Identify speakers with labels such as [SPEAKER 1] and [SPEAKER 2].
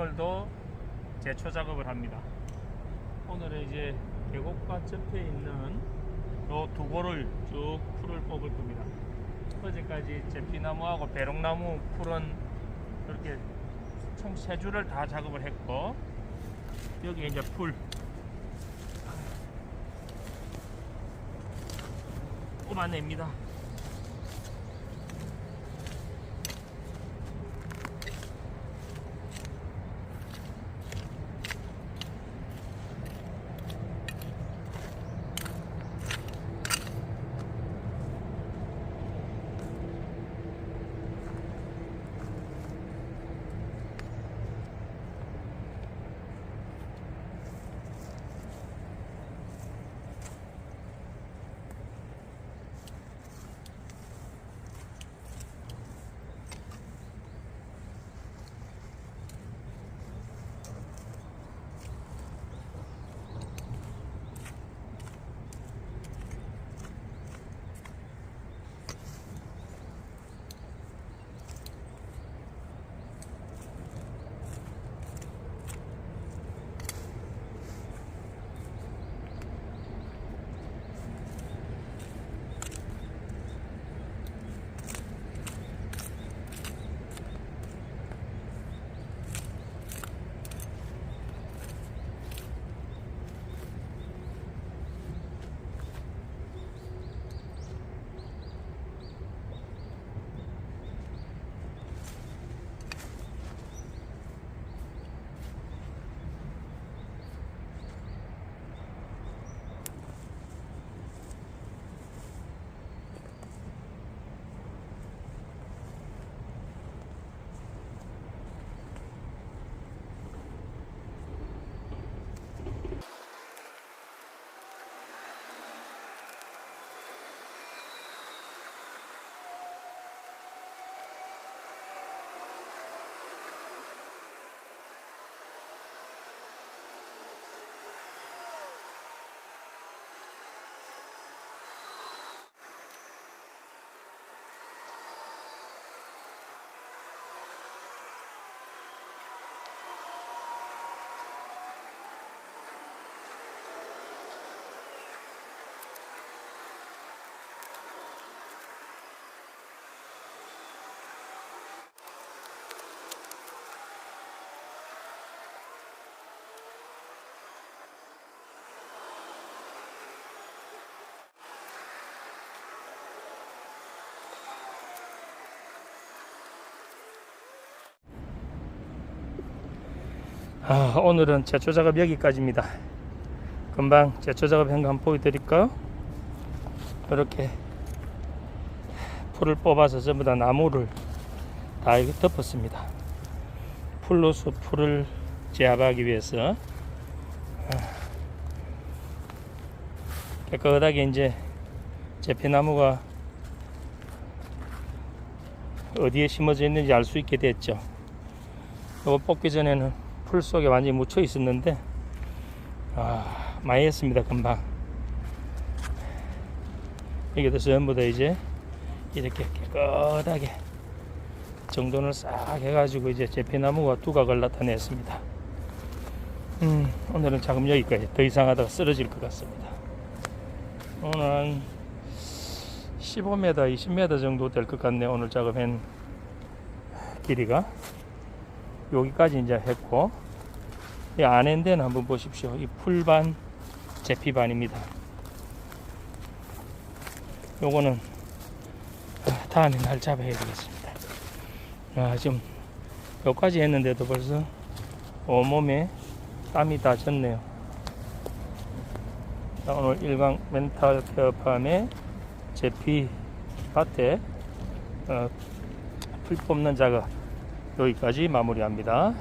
[SPEAKER 1] 오늘도 제초 작업을 합니다. 오늘은 이제 계곡과 접해 있는 요 두 고를 쭉 풀을 뽑을 겁니다. 어제까지 제피나무하고 배롱나무 풀은 이렇게 총 세 줄을 다 작업을 했고 여기 이제 풀 뽑아냅니다. 아, 오늘은 제초 작업 여기까지입니다. 금방 제초 작업 한번 보여드릴까요? 이렇게 풀을 뽑아서 전부 다 나무를 다 이렇게 덮었습니다. 풀로서 풀을 제압하기 위해서 아, 깨끗하게 이제 제피나무가 어디에 심어져 있는지 알 수 있게 됐죠. 이거 뽑기 전에는 풀 속에 완전히 묻혀 있었는데 아 많이 했습니다 금방. 여기도 전부 다 이제 이렇게 깨끗하게 정돈을 싹 해가지고 이제 제피나무가 두각을 나타냈습니다. 음 오늘은 작업 여기까지 더 이상 하다가 쓰러질 것 같습니다. 오늘 한 15m 20m 정도 될 것 같네요 오늘 작업한 길이가 여기까지 이제 했고 이 안에 데는 한번 보십시오. 이 풀반 제피반입니다. 요거는 아, 다음에 날 잡아야 되겠습니다. 아, 지금 여기까지 했는데도 벌써 온몸에 땀이 다 졌네요. 자, 오늘 일광 멘탈 케어팜의 제피 밭에 어, 풀 뽑는 작업 여기까지 마무리합니다.